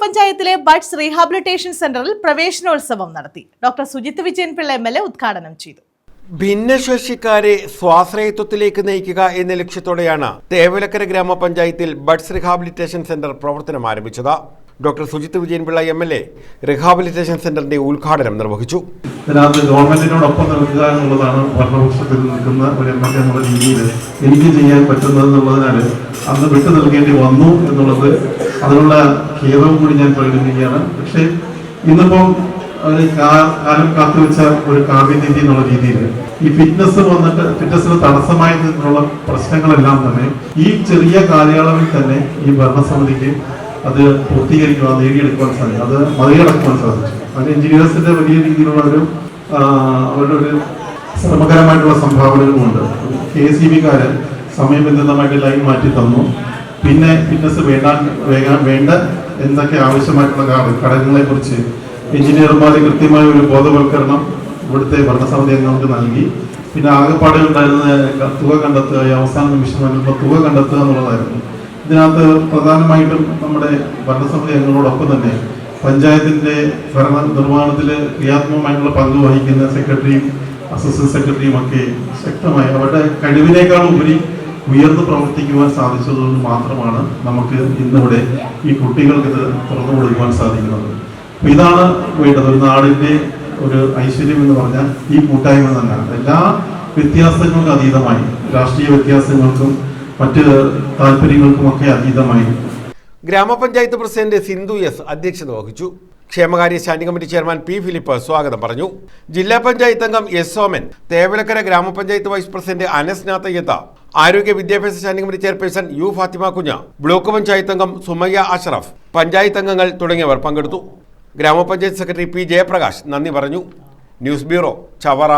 ഗ്രാമപഞ്ചായത്തിലെ buds rehabilitation സെന്ററിൽ പ്രവേശനോത്സവം നടത്തി. Doctor Sujith Vijayan Pillai M L A ഉദ്ഘാടനം ചെയ്തു. ഭിന്നശേഷിക്കാരെ സ്വാശ്രയത്വത്തിലേക്ക് നയിക്കുക എന്ന ലക്ഷ്യത്തോടെയാണ് തേവലക്കര ഗ്രാമപഞ്ചായത്തിൽ ബഡ്സ് റീഹാബിലിറ്റേഷൻ സെന്റർ പ്രവർത്തനം ആരംഭിച്ചത്. Doctor Sujith Vijayan Pillai M L A rehabilitation സെന്ററിന്റെ ഉദ്ഘാടനം നിർവഹിച്ചു. ഇതിനകത്ത് ഗവൺമെന്റിനോടൊപ്പം നിൽക്കുക എന്നുള്ളതാണ് ഭരണപക്ഷത്തിൽ നിൽക്കുന്ന ഒരു എം എൽ എ എന്നുള്ള രീതിയിൽ എനിക്ക് ചെയ്യാൻ പറ്റുന്നത് എന്നുള്ളതിനാൽ അന്ന് വിട്ടു നൽകേണ്ടി വന്നു എന്നുള്ളത് അതിനുള്ള ഖേദവും കൂടി ഞാൻ പ്രകടിപ്പിക്കുകയാണ് പക്ഷേ ഇന്നിപ്പം ഒരു കാലം കാത്തുവെച്ച ഒരു കാവ്യനീതി എന്നുള്ള രീതിയിൽ ഈ ഫിറ്റ്നസ് വന്നിട്ട് ഫിറ്റ്നസിന് തടസ്സമായി നിന്നുള്ള പ്രശ്നങ്ങളെല്ലാം തന്നെ ഈ ചെറിയ കാലയളവിൽ തന്നെ ഈ ഭരണസമിതിക്ക് അത് പൂർത്തീകരിക്കുവാൻ നേടിയെടുക്കുവാൻ സാധിക്കും അത് മറികടക്കുവാൻ സാധിച്ചു. അത് എഞ്ചിനീയേഴ്സിന്റെ വലിയ രീതിയിലുള്ള ഒരു അവരുടെ ഒരു ശ്രമകരമായിട്ടുള്ള സംഭാവനകളുമുണ്ട്. കെ ഇ ബിക്കാര് സമയബന്ധിതമായിട്ട് ലൈൻ മാറ്റി തന്നു. പിന്നെ ഫിറ്റ്നസ് വേണ്ട വേണ്ട എന്തൊക്കെ ആവശ്യമായിട്ടുള്ള ഘടകങ്ങളെ കുറിച്ച് എഞ്ചിനീയർമാരെ കൃത്യമായ ഒരു ബോധവൽക്കരണം ഇവിടുത്തെ ഭരണസമിതി അംഗങ്ങൾക്ക് നൽകി. പിന്നെ ആകെപ്പാടെ ഉണ്ടായിരുന്ന തുക കണ്ടെത്തുക അവസാന നിമിഷം വരുമ്പോൾ തുക കണ്ടെത്തുക എന്നുള്ളതായിരുന്നു. ഇതിനകത്ത് പ്രധാനമായിട്ടും നമ്മുടെ ഭരണസമിതി അംഗങ്ങളോടൊപ്പം തന്നെ പഞ്ചായത്തിന്റെ ഭരണ നിർവഹണത്തിൽ ക്രിയാത്മകമായിട്ടുള്ള പങ്ക് വഹിക്കുന്ന സെക്രട്ടറിയും അസിസ്റ്റന്റ് സെക്രട്ടറിയും ഒക്കെ ശക്തമായി അവരുടെ കഴിവിനേക്കാൾ ഉപരി ഉയർന്നു പ്രവർത്തിക്കുവാൻ സാധിച്ചതുകൊണ്ട് മാത്രമാണ് നമുക്ക് ഇന്നിവിടെ ഈ കുട്ടികൾക്ക് ഇത് തുറന്നു കൊടുക്കുവാൻ സാധിക്കുന്നത്. അപ്പൊ ഇതാണ് വേണ്ടത്. ഒരു നാടിന്റെ ഒരു ഐശ്വര്യം എന്ന് പറഞ്ഞാൽ ഈ കൂട്ടായ്മ തന്നെയാണ്. എല്ലാ വ്യത്യാസങ്ങൾക്കും അതീതമായി. രാഷ്ട്രീയ വ്യത്യാസങ്ങൾക്കും മറ്റ് താല്പര്യങ്ങൾക്കുമൊക്കെ അതീതമായി. ഗ്രാമപഞ്ചായത്ത് പ്രസിഡന്റ് സിന്ധു എസ് അധ്യക്ഷത വഹിച്ചു. ക്ഷേമകാര്യ standing committee chairman P Philip സ്വാഗതം പറഞ്ഞു. ജില്ലാ പഞ്ചായത്ത് അംഗം എസ് സോമൻ തേവലക്കര ഗ്രാമപഞ്ചായത്ത് വൈസ് പ്രസിഡന്റ് അനസ് നാത്തയ്യത്ത ആരോഗ്യ വിദ്യാഭ്യാസ standing committee chairperson U Fathima കുഞ്ഞ ബ്ലോക്ക് പഞ്ചായത്ത് അംഗം സുമയ്യ അഷ്റഫ് പഞ്ചായത്ത് അംഗങ്ങൾ തുടങ്ങിയവർ പങ്കെടുത്തു. ഗ്രാമപഞ്ചായത്ത് സെക്രട്ടറി പി ജയപ്രകാശ് നന്ദി പറഞ്ഞു. News bureau Chavara.